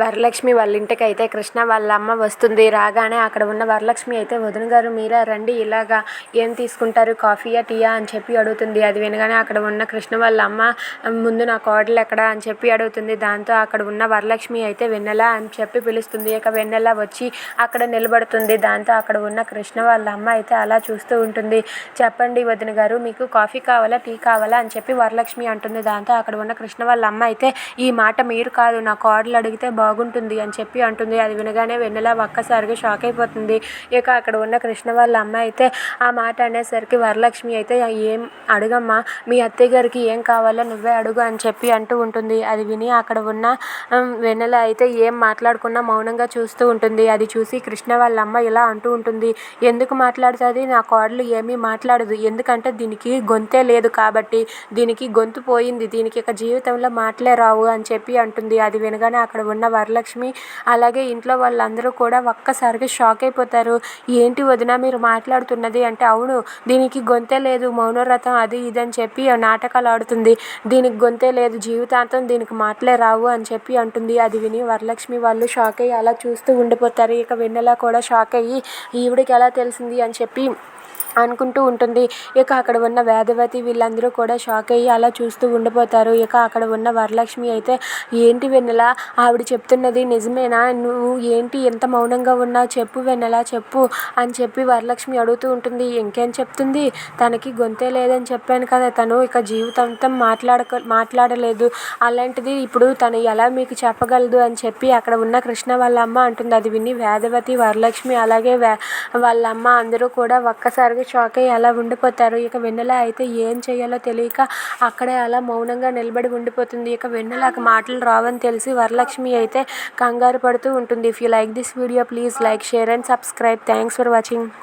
వరలక్ష్మి వాళ్ళ ఇంటికి అయితే కృష్ణ వాళ్ళ అమ్మ వస్తుంది. రాగానే అక్కడ ఉన్న వరలక్ష్మి అయితే వదిన గారు మీరా రండి ఇలాగా ఏం తీసుకుంటారు? కాఫీయా టీయా అని చెప్పి అడుగుతుంది. అది వినగానే అక్కడ ఉన్న కృష్ణ వాళ్ళ అమ్మ ముందు నా కోడలు ఎక్కడ? అని చెప్పి అడుగుతుంది. దాంతో అక్కడ ఉన్న వరలక్ష్మి అయితే వెన్నెల అని చెప్పి పిలుస్తుంది. ఇక వెన్నెల వచ్చి అక్కడ నిలబడుతుంది. దాంతో అక్కడ ఉన్న కృష్ణ వాళ్ళ అమ్మ అయితే అలా చూస్తూ ఉంటుంది. చెప్పండి వదిన గారు మీకు కాఫీ కావాలా టీ కావాలా? అని చెప్పి వరలక్ష్మి అంటుంది. దాంతో అక్కడ ఉన్న కృష్ణ వాళ్ళ అమ్మ అయితే ఈ మాట మీరు కాదు. నా కోడలు అడిగితే బాగుంటుంది అని చెప్పి అంటుంది. అది వినగానే వెన్నెల ఒక్కసారిగా షాక్ అయిపోతుంది. ఇక అక్కడ ఉన్న కృష్ణ వాళ్ళ అమ్మ అయితే ఆ మాట అనేసరికి వరలక్ష్మి అయితే ఏం అడగమ్మా? మీ అత్తయ్య గారికి ఏం కావాలో నువ్వే అడుగు అని చెప్పి అంటూ ఉంటుంది. అది విని అక్కడ ఉన్న వెన్నెల అయితే ఏం మాట్లాడుకున్నా మౌనంగా చూస్తూ ఉంటుంది. అది చూసి కృష్ణ వాళ్ళ అమ్మ ఇలా అంటూ ఉంటుంది ఎందుకు మాట్లాడుతుంది? నా కోడలు ఏమీ మాట్లాడదు. ఎందుకంటే దీనికి గొంతే లేదు కాబట్టి దీనికి గొంతు పోయింది. దీనికి ఇక జీవితంలో మాటలే రావు అని చెప్పి అంటుంది. అది వినగానే అక్కడ ఉన్న వరలక్ష్మి. అలాగే ఇంట్లో వాళ్ళందరూ కూడా ఒక్కసారిగా షాక్ అయిపోతారు. ఏంటి వదిన మీరు మాట్లాడుతున్నది? అంటే అవును దీనికి గొంతే లేదు మౌనవ్రతం అది ఇది అని చెప్పి నాటకాలు ఆడుతుంది. దీనికి గొంతే లేదు జీవితాంతం దీనికి మాటలే రావు అని చెప్పి అంటుంది. అది విని వరలక్ష్మి వాళ్ళు షాక్ అయ్యి అలా చూస్తూ ఉండిపోతారు. ఇక వెన్నెల కూడా షాక్ అయ్యి ఈవిడికి ఎలా తెలిసింది అని చెప్పి అనుకుంటూ ఉంటుంది. ఇక అక్కడ ఉన్న వేదవతి వీళ్ళందరూ కూడా షాక్ అయ్యి అలా చూస్తూ ఉండిపోతారు. ఇక అక్కడ ఉన్న వరలక్ష్మి అయితే ఏంటి వెన్నెల? ఆవిడ చెప్తున్నది నిజమేనా? నువ్వు ఏంటి ఎంత మౌనంగా ఉన్నావు చెప్పు వెన్నెల చెప్పు అని చెప్పి వరలక్ష్మి అడుగుతూ ఉంటుంది. ఇంకేం చెప్తుంది? తనకి గొంతే లేదని చెప్పాను కదా తను. ఇక జీవితాంతం మాట్లాడక మాట్లాడలేదు. అలాంటిది ఇప్పుడు తను ఎలా మీకు చెప్పగలదు? అని చెప్పి అక్కడ ఉన్న కృష్ణ వాళ్ళ అమ్మ అంటుంది. అది విని వేదవతి వరలక్ష్మి అలాగే వే వాళ్ళ అమ్మ అందరూ కూడా ఒక్కసారిగా షాక్ అయ్యి అలా ఉండిపోతారు. ఇక వెన్నెల అయితే ఏం చేయాలో తెలియక అక్కడే అలా మౌనంగా నిలబడి ఉండిపోతుంది. ఇక వెన్నెలకు మాటలు రావని తెలిసి వరలక్ష్మి అయితే కంగారు పడుతూ ఉంటుంది. If you like this video please like share and subscribe thanks for watching